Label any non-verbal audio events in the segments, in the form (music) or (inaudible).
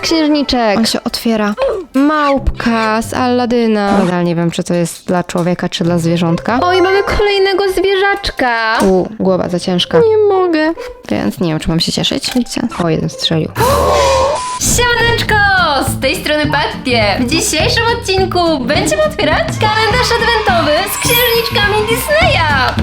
księżniczek. On się otwiera. Małpka z Alladyna. Nadal nie wiem, czy to jest dla człowieka, czy dla zwierzątka. O, i mamy kolejnego zwierzaczka. U, głowa za ciężka. Nie mogę. Więc nie wiem, czy mam się cieszyć. O, jeden strzelił. (gasps) Siemaneczko! Z tej strony Pattie. W dzisiejszym odcinku będziemy otwierać kalendarz adwentowy z księżniczkami Disneya.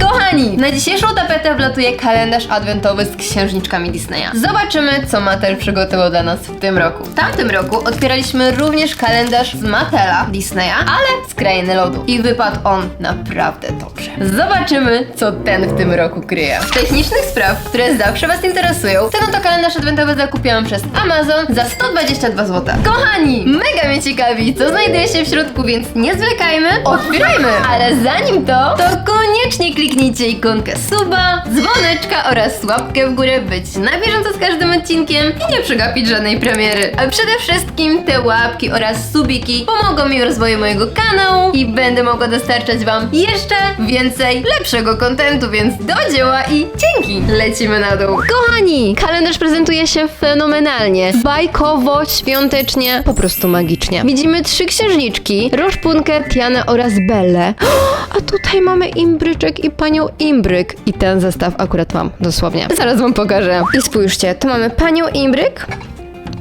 Kochani, na dzisiejszą tapetę wlatuje kalendarz adwentowy z księżniczkami Disneya. Zobaczymy, co Mattel przygotował dla nas w tym roku. W tamtym roku otwieraliśmy również kalendarz z Mattela Disneya, ale z Krainy Lodu. I wypadł on naprawdę dobrze. Zobaczymy, co ten w tym roku kryje. Z technicznych spraw, które zawsze Was interesują, ten oto kalendarz adwentowy zakupiłam przez Amazon za 122 zł. Kochani, mega mnie ciekawi, co znajduje się w środku, więc nie zwlekajmy, otwierajmy! Ale zanim to, to koniecznie kliknijcie ikonkę suba, dzwoneczka oraz łapkę w górę, być na bieżąco z każdym odcinkiem i nie przegapić żadnej premiery. A przede wszystkim te łapki oraz subiki pomogą mi w rozwoju mojego kanału i będę mogła dostarczać Wam jeszcze więcej lepszego kontentu, więc do dzieła i dzięki! Lecimy na dół. Kochani, kalendarz prezentuje się fenomenalnie. Bajkowo, świątecznie, po prostu magicznie. Widzimy trzy księżniczki, Roszpunkę, Tianę oraz Bellę. (gasps) A tutaj mamy Imbryczek i panią Imbryk. I ten zestaw akurat mam, dosłownie. Zaraz wam pokażę. I spójrzcie, tu mamy panią Imbryk.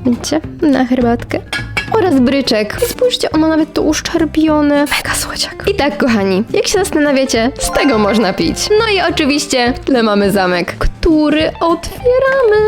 Widzicie? Na herbatkę. Oraz bryczek. I spójrzcie, ono nawet tu uszczerbione. Mega słodziak. I tak, kochani, jak się zastanawiacie, z tego można pić. No i oczywiście, tle mamy zamek, który otwieramy.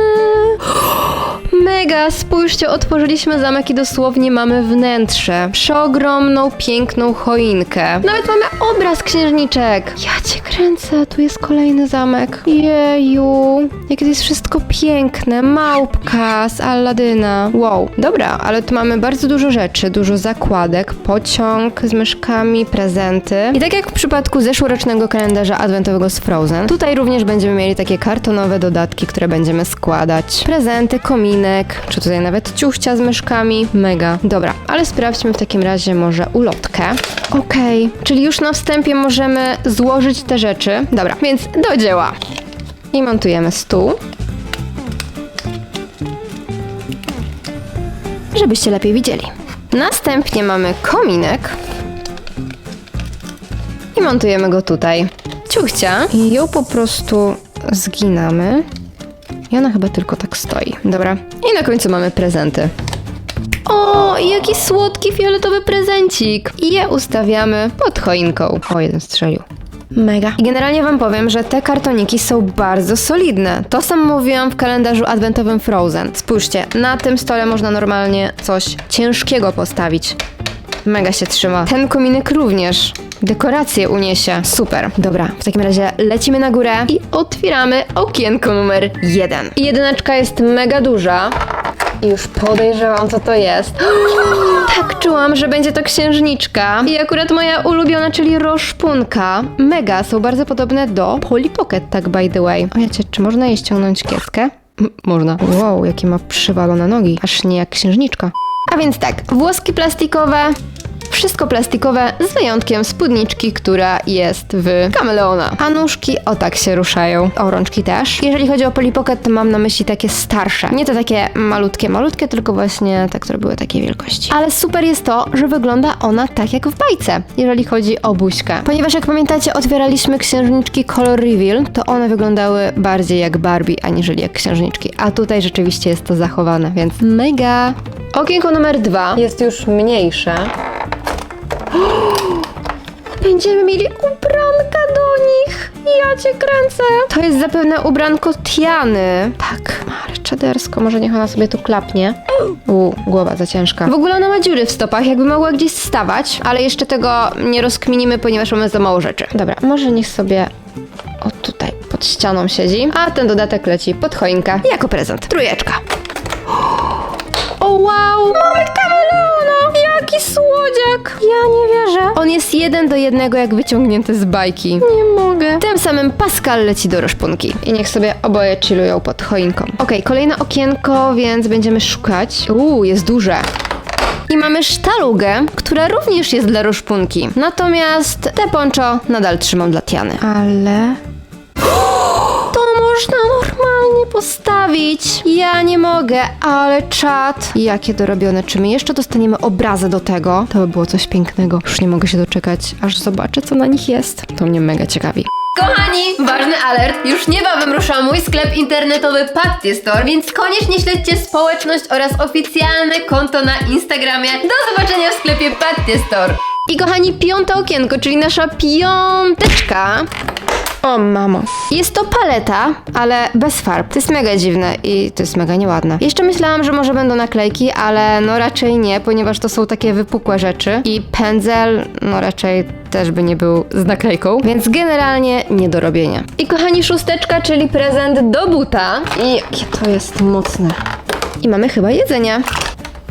(gasps) Mega, spójrzcie, otworzyliśmy zamek i dosłownie mamy wnętrze. Przeogromną, piękną choinkę. Nawet mamy obraz księżniczek. Ja cię kręcę, tu jest kolejny zamek. Jeju, jakie to jest wszystko piękne. Małpka z Alladyna. Wow, dobra, ale tu mamy bardzo dużo rzeczy, dużo zakładek, pociąg z myszkami, prezenty. I tak jak w przypadku zeszłorocznego kalendarza adwentowego z Frozen, tutaj również będziemy mieli takie kartonowe dodatki, które będziemy składać. Prezenty, czy tutaj nawet ciuchcia z myszkami. Mega. Dobra, ale sprawdźmy w takim razie może ulotkę. Okej, czyli już na wstępie możemy złożyć te rzeczy. Dobra, więc do dzieła. I montujemy stół. żebyście lepiej widzieli. Następnie mamy kominek i montujemy go tutaj. Ciuchcia i ją po prostu zginamy. I ona chyba tylko tak stoi. Dobra. I na końcu mamy prezenty. O, jaki słodki fioletowy prezencik! I je ustawiamy pod choinką. O, jeden strzelił. Mega. I generalnie wam powiem, że te kartoniki są bardzo solidne. To sam mówiłam w kalendarzu adwentowym Frozen. Spójrzcie, na tym stole można normalnie coś ciężkiego postawić. Mega się trzyma. Ten kominek również. Dekoracje uniesie. Super. Dobra, w takim razie lecimy na górę i otwieramy okienko numer jeden. Jedyneczka jest mega duża. I już podejrzewam, co to jest. (gasps) Tak czułam, że będzie to księżniczka. I akurat moja ulubiona, czyli roszpunka. Mega, są bardzo podobne do Polly Pocket, tak by the way. O czy można jej ściągnąć kieskę? M- można. Wow, jakie ma przywalone nogi. Aż nie jak księżniczka. A więc tak, włoski plastikowe, wszystko plastikowe, z wyjątkiem spódniczki, która jest w kameleona. A nóżki o tak się ruszają. O, rączki też. Jeżeli chodzi o Polly Pocket, to mam na myśli takie starsze. Nie te takie malutkie, malutkie, tylko właśnie te, które były takiej wielkości. Ale super jest to, że wygląda ona tak jak w bajce, jeżeli chodzi o buźkę. Ponieważ jak pamiętacie, otwieraliśmy księżniczki Color Reveal, to one wyglądały bardziej jak Barbie, aniżeli jak księżniczki. A tutaj rzeczywiście jest to zachowane, więc mega. Okienko numer dwa jest już mniejsze. (gasps) Będziemy mieli ubranka do nich. Ja cię kręcę. To jest zapewne ubranko Tiany. Tak, ale czadersko. Może niech ona sobie tu klapnie. U, głowa za ciężka. W ogóle ona ma dziury w stopach, jakby mogła gdzieś stawać, ale jeszcze tego nie rozkminimy, ponieważ mamy za mało rzeczy. Dobra, może niech sobie o tutaj pod ścianą siedzi, a ten dodatek leci pod choinkę jako prezent. Trójeczka. Ja nie wierzę. On jest jeden do jednego jak wyciągnięty z bajki. Nie mogę. Tym samym Pascal leci do roszpunki. I niech sobie oboje chillują pod choinką. Okej, kolejne okienko, więc będziemy szukać. Uuu, jest duże. I mamy sztalugę, która również jest dla roszpunki. Natomiast te poncho nadal trzymam dla Tiany. Ale... To można normalnie nie postawić. Ja nie mogę, ale czat. Jakie dorobione. Czy my jeszcze dostaniemy obrazę do tego? To by było coś pięknego. Już nie mogę się doczekać, aż zobaczę, co na nich jest. To mnie mega ciekawi. Kochani, ważny alert! Już niebawem rusza mój sklep internetowy Patty Store, więc koniecznie śledźcie społeczność oraz oficjalne konto na Instagramie. Do zobaczenia w sklepie Patty Store! I kochani, piąte okienko, czyli nasza piąteczka. O mamo. Jest to paleta, ale bez farb. To jest mega dziwne i to jest mega nieładne. Jeszcze myślałam, że może będą naklejki, ale no raczej nie, ponieważ to są takie wypukłe rzeczy. I pędzel, no raczej też by nie był z naklejką, więc generalnie niedorobienie. I kochani, szósteczka, czyli prezent do buta. I jakie to jest mocne. I mamy chyba jedzenie.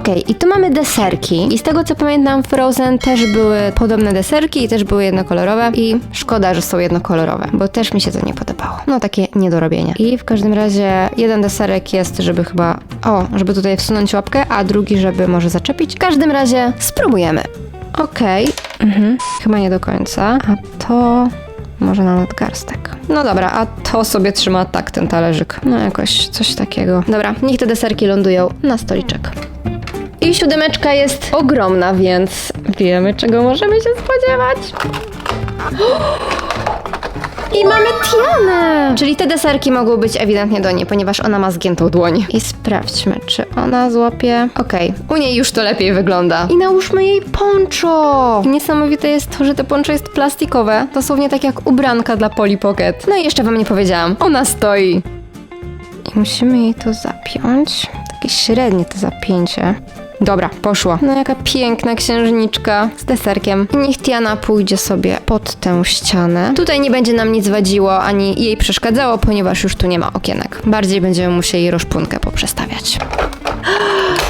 Okej, i tu mamy deserki. I z tego co pamiętam, Frozen też były podobne deserki i też były jednokolorowe. I szkoda, że są jednokolorowe, bo też mi się to nie podobało. No takie niedorobienie. I w każdym razie jeden deserek jest, żeby chyba. O, żeby tutaj wsunąć łapkę, a drugi, żeby może zaczepić. W każdym razie spróbujemy. Okej. Mhm. Chyba nie do końca. A to. Może na nadgarstek. No dobra, a to sobie trzyma tak ten talerzyk. No jakoś coś takiego. Dobra, niech te deserki lądują na stoliczek. I siódemeczka jest ogromna, więc wiemy, czego możemy się spodziewać. (gasps) I mamy Tianę! Czyli te deserki mogą być ewidentnie do niej, ponieważ ona ma zgiętą dłoń. I sprawdźmy, czy ona złapie. Okej, u niej już to lepiej wygląda. I nałóżmy jej poncho! Niesamowite jest to, że to poncho jest plastikowe, dosłownie tak jak ubranka dla Polly Pocket. No i jeszcze wam nie powiedziałam, ona stoi. I musimy jej to zapiąć. Takie średnie to zapięcie. Dobra, poszło. No jaka piękna księżniczka z deserkiem. I niech Tiana pójdzie sobie pod tę ścianę. Tutaj nie będzie nam nic wadziło, ani jej przeszkadzało, ponieważ już tu nie ma okienek. Bardziej będziemy musieli roszpunkę poprzestawiać.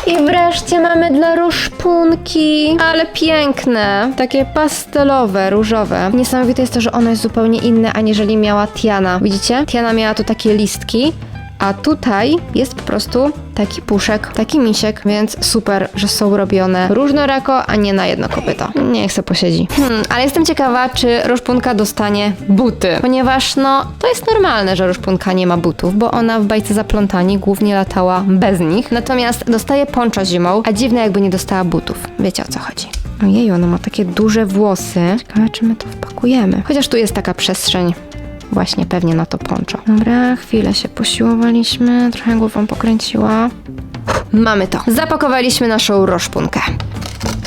I wreszcie mamy dla roszpunki. Ale piękne. Takie pastelowe, różowe. Niesamowite jest to, że ono jest zupełnie inne, aniżeli miała Tiana. Widzicie? Tiana miała tu takie listki, a tutaj jest po prostu taki puszek, taki misiek, więc super, że są robione różnorako, a nie na jedno kopyto. Niech se posiedzi. Hmm, ale jestem ciekawa, czy Roszpunka dostanie buty, ponieważ no, to jest normalne, że Roszpunka nie ma butów, bo ona w bajce zaplątani głównie latała bez nich, natomiast dostaje poncho zimą, a dziwne jakby nie dostała butów. Wiecie o co chodzi. Ojej, ona ma takie duże włosy. Ciekawe, czy my to wpakujemy. Chociaż tu jest taka przestrzeń właśnie pewnie na to poncho. Dobra, chwilę się posiłowaliśmy, trochę głową pokręciła. Mamy to. Zapakowaliśmy naszą roszpunkę.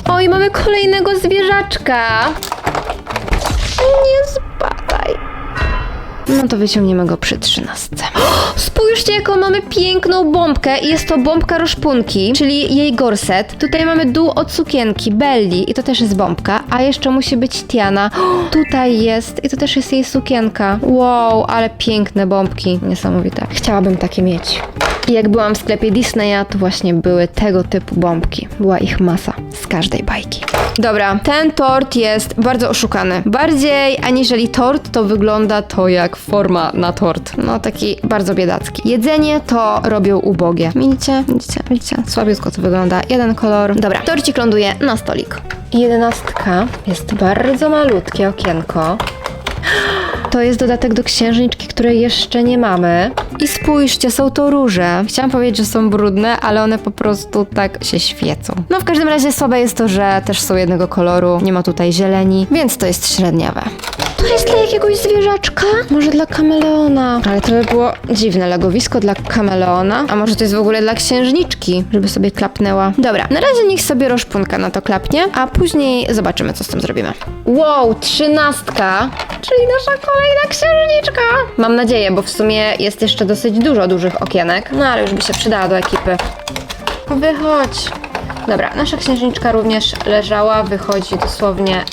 Oj, mamy kolejnego zwierzaczka. Nie. No to wyciągniemy go przy trzynastce. (gasps) Spójrzcie, jaką mamy piękną bombkę. Jest to bombka roszpunki, czyli jej gorset. Tutaj mamy dół od sukienki, Belli i to też jest bombka. A jeszcze musi być Tiana. (gasps) Tutaj jest i to też jest jej sukienka. Wow, ale piękne bombki. Niesamowite. Chciałabym takie mieć. I jak byłam w sklepie Disneya, to właśnie były tego typu bombki. Była ich masa z każdej bajki. Dobra, ten tort jest bardzo oszukany. Bardziej aniżeli tort, to wygląda to jak forma na tort. No taki bardzo biedacki. Jedzenie to robią ubogie. Widzicie? Widzicie? Widzicie? Słabiutko to wygląda. Jeden kolor. Dobra, torcik ląduje na stolik. Jedenastka jest bardzo malutkie okienko. To jest dodatek do księżniczki, której jeszcze nie mamy. I spójrzcie, są to róże. Chciałam powiedzieć, że są brudne, ale one po prostu tak się świecą. No w każdym razie słabe jest to, że też są jednego koloru. Nie ma tutaj zieleni, więc to jest średniawe. To jest dla jakiegoś zwierzaczka? Może dla kameleona. Ale to by było dziwne legowisko dla kameleona. A może to jest w ogóle dla księżniczki, żeby sobie klapnęła. Dobra, na razie niech sobie roszpunka na to klapnie, a później zobaczymy, co z tym zrobimy. Wow, trzynastka, czyli nasza kolejna księżniczka. Mam nadzieję, bo w sumie jest jeszcze dosyć dużo dużych okienek. No ale już by się przydała do ekipy. Wychodź. Dobra, nasza księżniczka również leżała, wychodzi dosłownie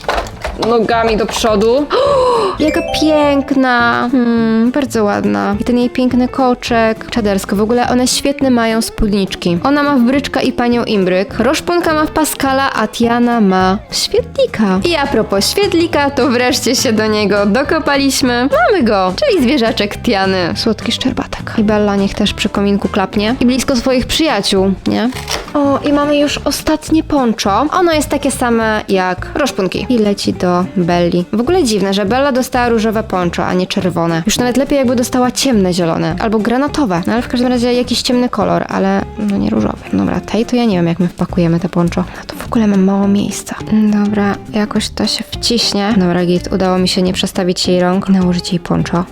nogami do przodu. (gasps) Jaka piękna! Hmm, bardzo ładna. I ten jej piękny koczek. Czadersko. W ogóle one świetne mają spódniczki. Ona ma w bryczka i panią Imbryk. Roszpunka ma w Paskala, a Tiana ma w świetlika. I a propos świetlika, to wreszcie się do niego dokopaliśmy. Mamy go! Czyli zwierzaczek Tiany. Słodki szczerbatek. I Bella niech też przy kominku klapnie. I blisko swoich przyjaciół, nie? O, i mamy już ostatnie poncho. Ono jest takie same jak roszpunki. I leci do Belli. W ogóle dziwne, że Bella dostała różowe poncho, a nie czerwone. Już nawet lepiej jakby dostała ciemne zielone. Albo granatowe. No ale w każdym razie jakiś ciemny kolor, ale no nie różowy. Dobra, tej to ja nie wiem jak my wpakujemy te poncho. No to w ogóle mam mało miejsca. Dobra, jakoś to się wciśnie. Dobra, git, udało mi się nie przestawić jej rąk. Nałożyć jej poncho.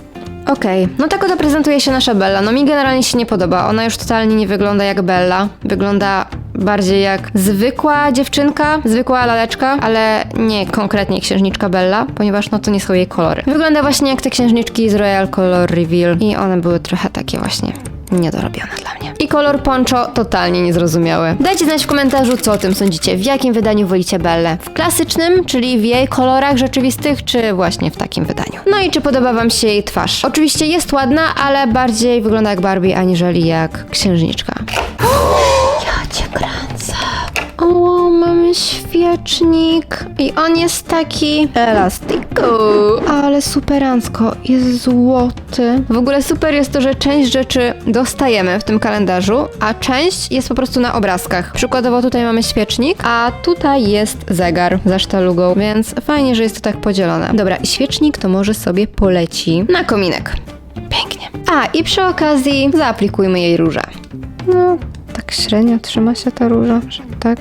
Okej, no tak oto prezentuje się nasza Bella. No mi generalnie się nie podoba. Ona już totalnie nie wygląda jak Bella. Wygląda bardziej jak zwykła dziewczynka, zwykła laleczka, ale nie konkretnie księżniczka Bella, ponieważ no to nie są jej kolory. Wygląda właśnie jak te księżniczki z Royal Color Reveal i one były trochę takie właśnie niedorobione dla mnie. I kolor poncho totalnie niezrozumiały. Dajcie znać w komentarzu, co o tym sądzicie. W jakim wydaniu wolicie Bellę? W klasycznym, czyli w jej kolorach rzeczywistych, czy właśnie w takim wydaniu? No i czy podoba wam się jej twarz? Oczywiście jest ładna, ale bardziej wygląda jak Barbie, aniżeli jak księżniczka. Cię kręcę. O, mamy świecznik. I on jest taki elastiku. Ale superancko. Jest złoty. W ogóle super jest to, że część rzeczy dostajemy w tym kalendarzu, a część jest po prostu na obrazkach. Przykładowo tutaj mamy świecznik, a tutaj jest zegar za sztalugą, więc fajnie, że jest to tak podzielone. Dobra, świecznik to może sobie poleci na kominek. Pięknie. A, i przy okazji zaaplikujmy jej różę. No, tak średnio trzyma się ta róża, że tak.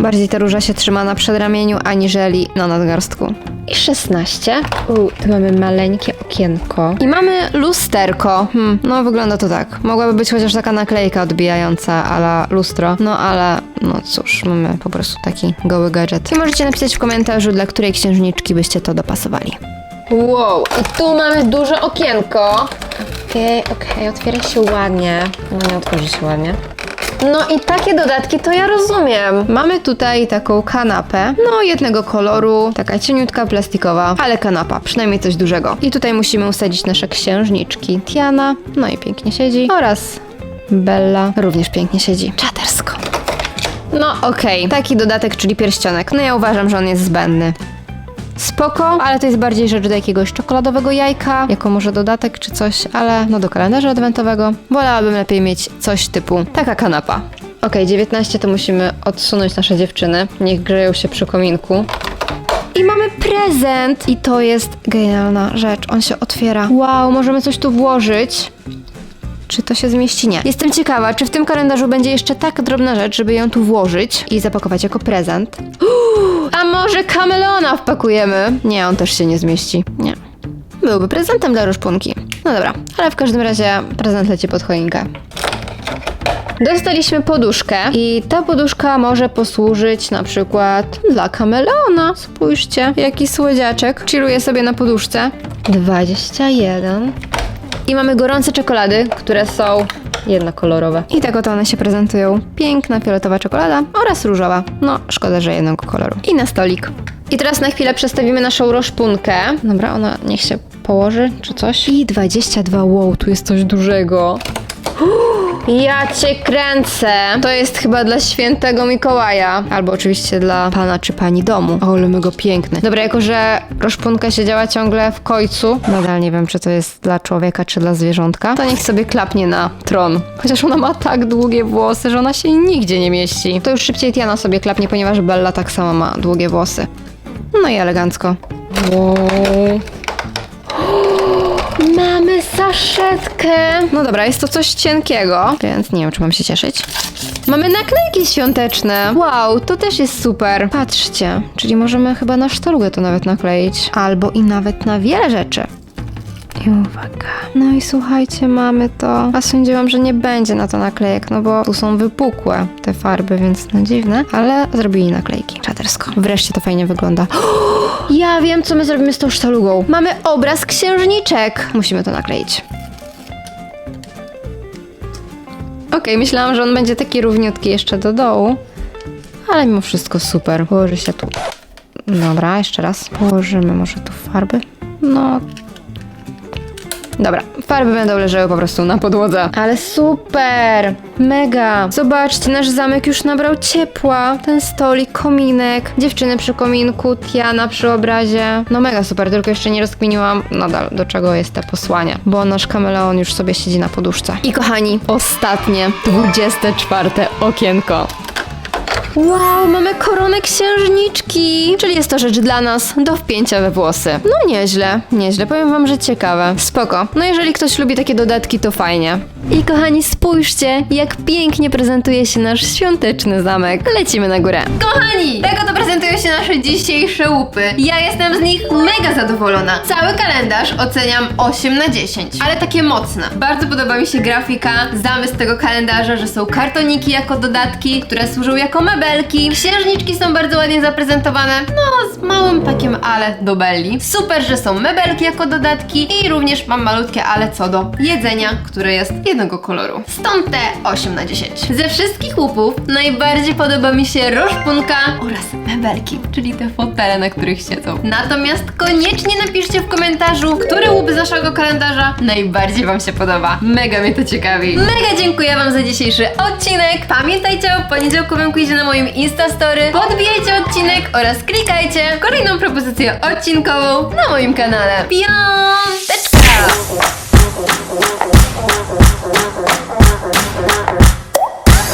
Bardziej ta róża się trzyma na przedramieniu, aniżeli na nadgarstku. I 16. U, tu mamy maleńkie okienko. I mamy lusterko. Hmm, no wygląda to tak. Mogłaby być chociaż taka naklejka odbijająca ala lustro. No ale, no cóż, mamy po prostu taki goły gadżet. I możecie napisać w komentarzu, dla której księżniczki byście to dopasowali. Wow, i tu mamy duże okienko. Okej, okej, otwiera się ładnie. No nie otworzy się ładnie. No i takie dodatki to ja rozumiem. Mamy tutaj taką kanapę, no jednego koloru, taka cieniutka plastikowa, ale kanapa, przynajmniej coś dużego. I tutaj musimy usadzić nasze księżniczki. Tiana, no i pięknie siedzi, oraz Bella również pięknie siedzi. Czatersko. No okej, taki dodatek, czyli pierścionek. No ja uważam, że on jest zbędny. Spoko, ale to jest bardziej rzecz do jakiegoś czekoladowego jajka, jako może dodatek czy coś, ale no do kalendarza adwentowego wolałabym lepiej mieć coś typu taka kanapa. Okej, 19 to musimy odsunąć nasze dziewczyny, niech grzeją się przy kominku. I mamy prezent! I to jest genialna rzecz, on się otwiera. Wow, możemy coś tu włożyć. Czy to się zmieści? Nie. Jestem ciekawa, czy w tym kalendarzu będzie jeszcze tak drobna rzecz, żeby ją tu włożyć i zapakować jako prezent. (gasps) A może kamelona wpakujemy? Nie, on też się nie zmieści. Nie. Byłby prezentem dla różpunki. No dobra, ale w każdym razie prezent leci pod choinkę. Dostaliśmy poduszkę i ta poduszka może posłużyć na przykład dla kamelona. Spójrzcie, jaki słodziaczek. Chilluje sobie na poduszce. 21. I mamy gorące czekolady, które są jednokolorowe. I tak oto one się prezentują. Piękna fioletowa czekolada oraz różowa. No, szkoda, że jednego koloru. I na stolik. I teraz na chwilę przestawimy naszą roszpunkę. Dobra, ona niech się położy, czy coś. I 22, wow, tu jest coś dużego. (gasps) Ja cię kręcę. To jest chyba dla świętego Mikołaja. Albo oczywiście dla pana czy pani domu. O, ale mega piękny. Dobra, jako że roszpunka siedziała ciągle w końcu, nadal nie wiem, czy to jest dla człowieka, czy dla zwierzątka, to niech sobie klapnie na tron. Chociaż ona ma tak długie włosy, że ona się nigdzie nie mieści. To już szybciej Tiana sobie klapnie, ponieważ Bella tak samo ma długie włosy. No i elegancko. Wow. (gasps) Mamy saszetkę. No dobra, jest to coś cienkiego, więc nie wiem, czy mam się cieszyć. Mamy naklejki świąteczne. Wow, to też jest super. Patrzcie, czyli możemy chyba na sztalugę to nawet nakleić. Albo i nawet na wiele rzeczy. I uwaga. No i słuchajcie, mamy to. A sądziłam, że nie będzie na to naklejek, no bo tu są wypukłe te farby, więc no dziwne. Ale zrobili naklejki. Czatersko. Wreszcie to fajnie wygląda. (gasps) Ja wiem, co my zrobimy z tą sztalugą. Mamy obraz księżniczek. Musimy to nakleić. Okej, myślałam, że on będzie taki równiutki jeszcze do dołu. Ale mimo wszystko super. Położy się tu. Dobra, jeszcze raz. Położymy może tu farby. No, Dobra, farby będą leżały po prostu na podłodze. Ale super! Mega! Zobaczcie, nasz zamek już nabrał ciepła. Ten stolik, kominek, dziewczyny przy kominku, Tiana przy obrazie. No mega super, tylko jeszcze nie rozkminiłam nadal, do czego jest te posłanie. Bo nasz kameleon już sobie siedzi na poduszce. I kochani, ostatnie, 24 okienko. Wow, mamy koronę księżniczki! Czyli jest to rzecz dla nas do wpięcia we włosy. No nieźle, nieźle, powiem wam, że ciekawe. Spoko. No jeżeli ktoś lubi takie dodatki, to fajnie. I kochani, spójrzcie, jak pięknie prezentuje się nasz świąteczny zamek. Lecimy na górę. Kochani, tak oto prezentują się nasze dzisiejsze łupy. Ja jestem z nich mega zadowolona. Cały kalendarz oceniam 8 na 10, ale takie mocne. Bardzo podoba mi się grafika, zamysł tego kalendarza, że są kartoniki jako dodatki, które służą jako mebelki. Księżniczki są bardzo ładnie zaprezentowane, no z małym takim ale do Belli. Super, że są mebelki jako dodatki i również mam malutkie ale co do jedzenia, które jest jednego koloru. Stąd te 8 na 10. Ze wszystkich łupów najbardziej podoba mi się roszpunka oraz mebelki, czyli te fotele, na których siedzą. Natomiast koniecznie napiszcie w komentarzu, który łup z naszego kalendarza najbardziej Wam się podoba. Mega mnie to ciekawi. Mega dziękuję Wam za dzisiejszy odcinek. Pamiętajcie o poniedziałkowym quizie na moim Instastory. Podbijajcie odcinek oraz klikajcie kolejną propozycję odcinkową na moim kanale. Piąteczka! Thank you.